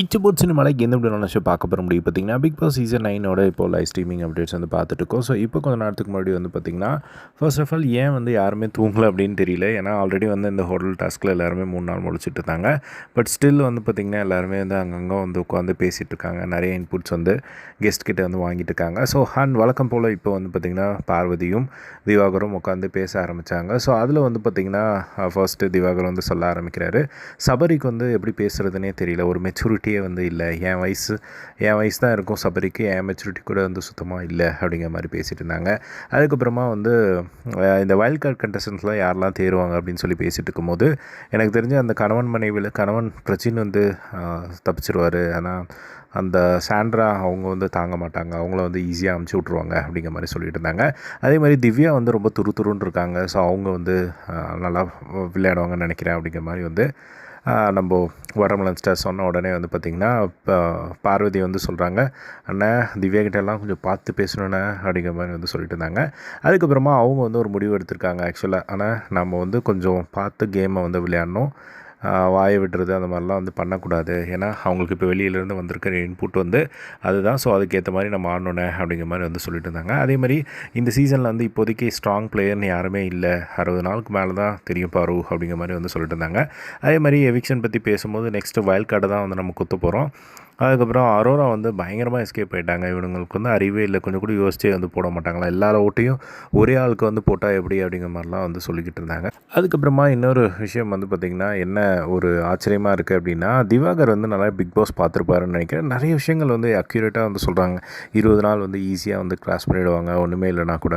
இச்சபோட் சினிமாவில் எந்த விட ஷோ பார்க்க போகிற முடியும் பார்த்தீங்கன்னா பிக் பாஸ் சீசன் நைனோட இப்போ லைவ் ஸ்ட்ரீமிங் அப்டேட்ஸ் வந்து பார்த்துட்டு இருக்கோம். ஸோ இப்போ கொஞ்சம் நேரத்துக்கு முன்னாடி வந்து பார்த்திங்கன்னா ஃபர்ஸ்ட் ஆஃப் ஆல் ஏன் வந்து யாருமே தூங்கலை அப்படின்னு தெரியல. ஏன்னா ஆல்ரெடி வந்து இந்த ஹோட்டல் டாஸ்கில் எல்லாருமே மூணு நாள் முடிச்சுட்டு இருந்தாங்க. பட் ஸ்டில் வந்து பார்த்திங்கன்னா எல்லாருமே வந்து அங்கங்கே வந்து உட்காந்து பேசிகிட்டு இருக்காங்க. நிறைய இன்புட்ஸ் வந்து கெஸ்ட் கிட்டே வந்து வாங்கிட்டு இருக்காங்க. ஸோ அண்ட் வழக்கம் போல் இப்போ வந்து பார்த்திங்கன்னா பார்வதியும் திவாகரும் உட்காந்து பேச ஆரம்பித்தாங்க ஸோ அதில் வந்து பார்த்திங்கன்னா ஃபர்ஸ்ட்டு திவாகர் வந்து சொல்ல ஆரம்பிக்கிறாரு. சபரிக்கு வந்து எப்படி பேசுகிறதுனே தெரியல. ஒரு மெச்சூரிட்டியே வந்து இல்லை. என் வயசு என் வயசு தான் இருக்கும் சபரிக்கு. என் மெச்சூரிட்டி கூட வந்து சுத்தமாக இல்லை அப்படிங்கிற மாதிரி பேசிகிட்டு இருந்தாங்க. அதுக்கப்புறமா வந்து இந்த வைல்ட் கார்டு கண்டஸ்டன்ஸ்லாம் யாரெல்லாம் தேருவாங்க அப்படின்னு சொல்லி பேசிகிட்டு இருக்கும்போது எனக்கு தெரிஞ்ச அந்த கணவன் மனைவியில் கணவன் பிரச்சின் வந்து தப்பிச்சிருவார். ஆனால் அந்த சாண்ட்ரா அவங்க வந்து தாங்க மாட்டாங்க. அவங்கள வந்து ஈஸியாக அமுச்சு விட்ருவாங்க அப்படிங்கிற மாதிரி சொல்லிட்டு இருந்தாங்க. அதே மாதிரி திவ்யா வந்து ரொம்ப துரு துருன்னு இருக்காங்க. ஸோ அவங்க வந்து நல்லா விளையாடுவாங்கன்னு நினைக்கிறேன் அப்படிங்கிற மாதிரி வந்து நம்ம வடமலன் ஸ்டார் சொன்ன உடனே வந்து பார்த்திங்கன்னா இப்போ பார்வதி வந்து சொல்கிறாங்க அண்ணா திவ்யாகிட்டெல்லாம் எல்லாம் கொஞ்சம் பார்த்து பேசணுண்ணே அப்படிங்கிற மாதிரி வந்து சொல்லிட்டு இருந்தாங்க. அதுக்கப்புறமா அவங்க வந்து ஒரு முடிவு எடுத்திருக்காங்க ஆக்சுவலாக ஆனால் நம்ம வந்து கொஞ்சம் பார்த்து கேமை வந்து விளையாடணும். வாயை விடுறது அந்த மாதிரிலாம் வந்து பண்ணக்கூடாது. ஏன்னா அவங்களுக்கு இப்போ வெளியிலேருந்து வந்திருக்கிற இன்புட் வந்து அதுதான். ஸோ அதுக்கேற்ற மாதிரி நம்ம ஆடணுண்ணே அப்படிங்கிற மாதிரி வந்து சொல்லிட்டு இருந்தாங்க. அதே மாதிரி இந்த சீசனில் வந்து இப்போதைக்கு ஸ்ட்ராங் பிளேயர்னு யாருமே இல்லை. அறுபது நாளுக்கு மேலே தான் தெரியும் பாரு அப்படிங்கிற மாதிரி வந்து சொல்லிட்டு இருந்தாங்க. அதே மாதிரி எவிக்ஷன் பற்றி பேசும்போது நெக்ஸ்ட்டு வயல் கார்டை தான் வந்து நம்ம குத்த போகிறோம் அதுக்கப்புறம் அரோரா வந்து பயங்கரமாக எஸ்கேப் ஆயிட்டாங்க. இவனுங்களுக்கு வந்து அறிவே இல்லை. கொஞ்சம் கூட யோசிச்சே வந்து போட மாட்டாங்களா? எல்லா ஓட்டையும் ஒரே ஆளுக்கு வந்து போட்டால் எப்படி அப்படிங்கிற மாதிரிலாம் வந்து சொல்லிக்கிட்டு இருந்தாங்க. அதுக்கப்புறமா இன்னொரு விஷயம் வந்து பார்த்திங்கன்னா என்ன ஒரு ஆச்சரியமாக இருக்குது அப்படின்னா திவாகர் வந்து நல்லா பிக் பாஸ் பார்த்துருப்பாருன்னு நினைக்கிறேன். நிறைய விஷயங்கள் வந்து அக்யூரேட்டாக வந்து சொல்கிறாங்க இருபது நாள் வந்து ஈஸியாக வந்து கிராஸ் பண்ணிவிடுவாங்க ஒன்றுமே இல்லைனா கூட.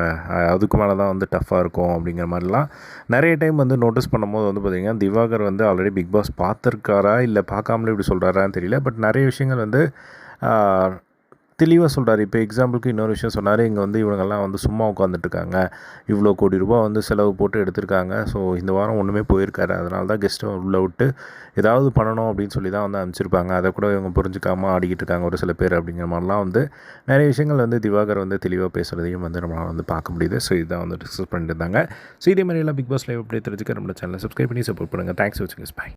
அதுக்கு மேலே தான் வந்து டஃப்பாக இருக்கும் அப்படிங்கிற மாதிரிலாம் நிறைய டைம் வந்து நோட்டீஸ் பண்ணும்போது வந்து பார்த்திங்கன்னா திவாகர் வந்து ஆல்ரெடி பிக் பாஸ் பார்த்துருக்காரா? இல்லை பார்க்காமலே இப்படி சொல்கிறாரான்னு தெரியல. பட் நிறைய விஷயம் விஷயங்கள் வந்து தெளிவாக சொல்கிறார் இப்போ எக்ஸாம்பிளுக்கு இன்னொரு விஷயம் சொன்னார். இங்கே வந்து இவங்கெல்லாம் வந்து சும்மா உட்காந்துட்ருக்காங்க இவ்வளோ கோடி ரூபாய் வந்து செலவு போட்டு எடுத்திருக்காங்க. ஸோ இந்த வாரம் ஒன்றுமே போயிருக்காரு. அதனால தான் கெஸ்ட்டை உள்ளே விட்டு ஏதாவது பண்ணணும் அப்படின்னு சொல்லி தான் வந்து அனுப்பிச்சிருப்பாங்க. அதை கூட இவங்க புரிஞ்சுக்காமல் ஆடிக்கிட்டு இருக்காங்க ஒரு சில பேர் அப்படிங்கிற மாதிரிலாம் வந்து நிறைய விஷயங்கள் வந்து திவாகர் வந்து தெளிவாக பேசுகிறதையும் வந்து நம்மளால் வந்து பார்க்க முடியுது. ஸோ இதுதான் வந்து டிஸ்கஸ் பண்ணிட்டு இருந்தாங்க. ஸோ இதே மாதிரி எல்லாம் பிக் பாஸ் லைவ் அப்படியே தெரிஞ்சுக்க நம்மளோட சேனலை சப்ஸ்கிரைப் பண்ணி சப்போர்ட் பண்ணுங்கள் தேங்க்ஸ் வச்சுங்க பாய்